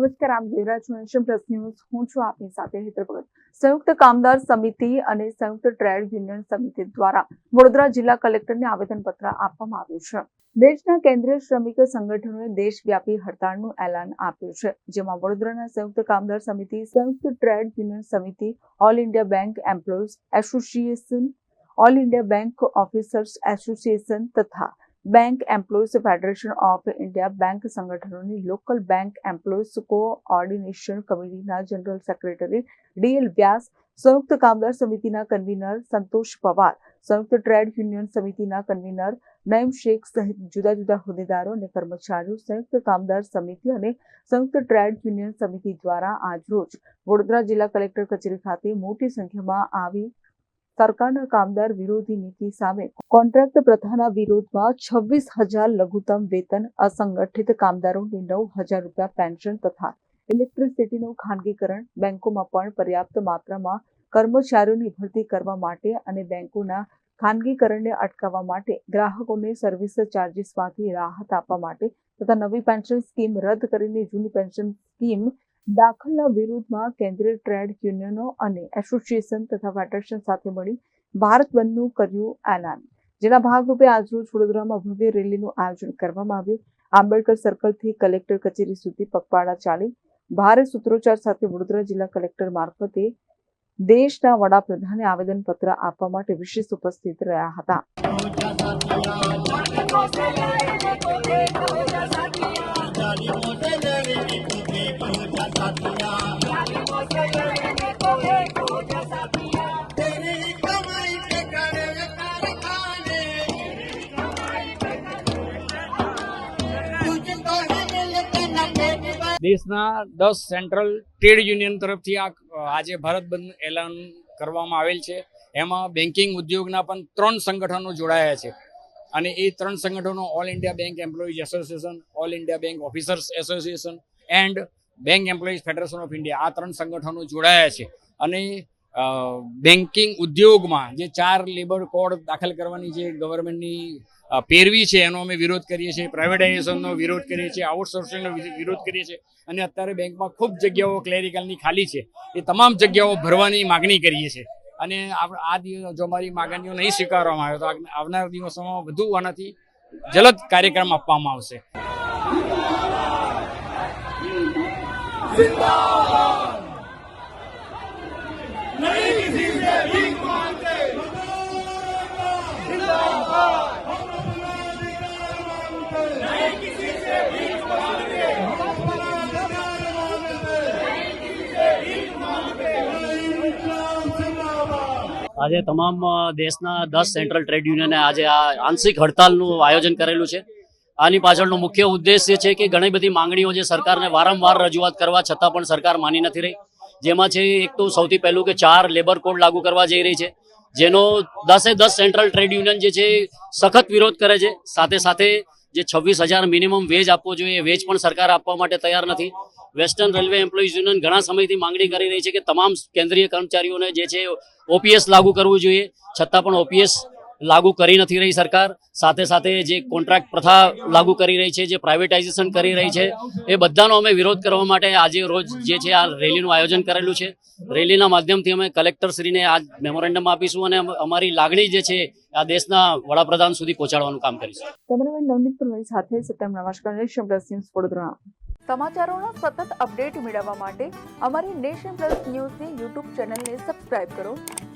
નમસ્કાર, આપ જોઈ રહ્યા પ્લસ ન્યૂઝ. હું છું આપની સાથે હેતર ભગત. સંયુક્ત કામદાર સમિતિ અને સંયુક્ત ટ્રેડ યુનિયન સમિતિ દ્વારા વડોદરા જિલ્લા કલેક્ટરને આવેદનપત્ર આપવામાં આવ્યું છે. દેશના કેન્દ્રીય શ્રમિક સંગઠનોએ દેશવ્યાપી હડતાળનું એલાન આપ્યું છે, જેમાં વડોદરાના સંયુક્ત કામદાર સમિતિ, સંયુક્ત ટ્રેડ યુનિયન સમિતિ, all India bank employees association, all India bank officers association તથા bank employees federation of India bank સંગઠનોની local bank employees coordination કમિટીના જનરલ સેક્રેટરી ડીએલ વ્યાસ સંયુક્ત કામદાર સમિતિના કન્વીનર સંતોષ પવાર સંયુક્ત ટ્રેડ યુનિયન સમિતિના કન્વીનર નયમ શેખ સહિત જુદા જુદા હોદ્દેદારો અને કર્મચારીઓ સંયુક્ત કામદાર સમિતિ અને સંયુક્ત ટ્રેડ યુનિયન સમિતિ દ્વારા આજરોજ વડોદરા જિલ્લા કલેક્ટર કચેરી ખાતે મોટી સંખ્યામાં આવી સરકારના કામદાર વિરોધી નીતિ સામે કોન્ટ્રાક્ટ પ્રથાના વિરોધમાં છવ્વીસ હજાર લઘુત્તમ વેતન અસંગઠિત કામદારોને નવ હજાર રૂપિયા પેન્શન તથા ઇલેક્ટ્રિસિટીનું ખાનગીકરણ બેંકોમાં પણ પર્યાપ્ત માત્રામાં કર્મચારીઓની ભરતી કરવા માટે અને બેંકોના ખાનગીકરણને અટકાવવા માટે ગ્રાહકોને સર્વિસ ચાર્જીસમાંથી રાહત આપવા માટે તથા નવી પેન્શન સ્કીમ રદ કરીને જૂની પેન્શન સ્કીમ દાખલના વિરોધમાં કેન્દ્રીય ટ્રેડ યુનિયનો અને એસોસિએશન તથા ફેડરેશન સાથે મળી ભારત બંધનું કર્યું એલાન. જેના ભાગરૂપે આજરોજ વડોદરામાં ભવ્ય રેલીનું આયોજન કરવામાં આવ્યું. આંબેડકર સર્કલથી કલેક્ટર કચેરી સુધી પગપાળા ચાલી ભારે સૂત્રોચ્ચાર સાથે વડોદરા જિલ્લા કલેક્ટર મારફતે દેશના વડાપ્રધાને આવેદનપત્ર આપવા માટે વિશેષ ઉપસ્થિત રહ્યા હતા. દેશના દસ સેન્ટ્રલ ટ્રેડ યુનિયન તરફથી આ, આજે ભારત બંધ એલાન કરવામાં આવેલ છે. એમાં બેન્કિંગ ઉદ્યોગના પણ ત્રણ સંગઠનો જોડાયા છે. અને એ ત્રણ સંગઠનો all India bank employees association all India bank officers association and bank employees federation of India આ ત્રણ સંગઠનો જોડાયા છે. અને બેન્કિંગ ઉદ્યોગમાં જે ચાર લેબર કોડ દાખલ કરવાની જે ગવર્મેન્ટની પેરવી છે, એનો અમે વિરોધ કરીએ છીએ પ્રાઇવેટાઇઝેશનનો વિરોધ કરીએ છીએ આઉટસોર્સિંગનો વિરોધ કરીએ છીએ અને અત્યારે બેંકમાં ખૂબ જગ્યાઓ ક્લેરિકલની ખાલી છે. એ તમામ જગ્યાઓ ભરવાની માગણી કરીએ છીએ. અને આપણે આ દિવસ, જો અમારી માગણીઓ નહીં સ્વીકારવામાં આવે તો આવનાર દિવસોમાં વધુ આનાથી જલદ કાર્યક્રમ આપવામાં આવશે. આજે તમામ દેશના દસ સેન્ટ્રલ ટ્રેડ યુનિયને આજે આ આંશિક હડતાલનું આયોજન કરેલું છે. આની પાછળનો મુખ્ય ઉદ્દેશ્ય છે કે ઘણી બધી માંગણીઓ જે સરકારને વારંવાર રજૂઆત કરવા છતાં પણ સરકાર માની નથી રહી. જેમાં છે એક તો સૌથી પહેલું કે ચાર લેબર કોડ લાગુ કરવા જઈ રહી છે. જેનો દસે દસ સેન્ટ્રલ ટ્રેડ યુનિયન જે છે, સખત વિરોધ કરે છે. સાથે સાથે જે છવ્વીસ હજાર મિનિમમ વેજ આપવો જોઈએ વેજ પણ સરકાર આપવા માટે તૈયાર નથી. વેસ્ટર્ન રેલવે એમ્પ્લોઈઝ યુનિયન ઘણા સમયથી માંગણી કરી રહી છે કે તમામ કેન્દ્રીય કર્મચારીઓને જે છે ઓપીએસ લાગુ કરવું જોઈએ. છતાં પણ ઓપીએસ લાગુ કરી નથી રહી સરકાર. સાથે સાથે જે કોન્ટ્રાક્ટ પ્રથા લાગુ કરી રહી છે જે પ્રાઇવેટાઇઝેશન કરી રહી છે એ બધાનો અમે વિરોધ કરવા માટે આજે રોજ જે છે આ રેલીનું આયોજન કરેલું છે. રેલીના માધ્યમથી અમે કલેક્ટરશ્રીને આ મેમોરેન્ડમ આપીશું અને અમારી લાગણી જે છે આ દેશના વડાપ્રધાન સુધી પહોંચાડવાનું કામ કરીશું. કેમેરામેન નવનીત પુરવઈ સાથે સત્યમ નમસ્કાર નેશન પ્લસ ન્યૂઝ વડોદરા. સમાચારોના સતત અપડેટ મેળવવા માટે અમારી નેશન પ્લસ ન્યૂઝની યુટ્યુબ ચેનલને સબસ્ક્રાઇબ કરો.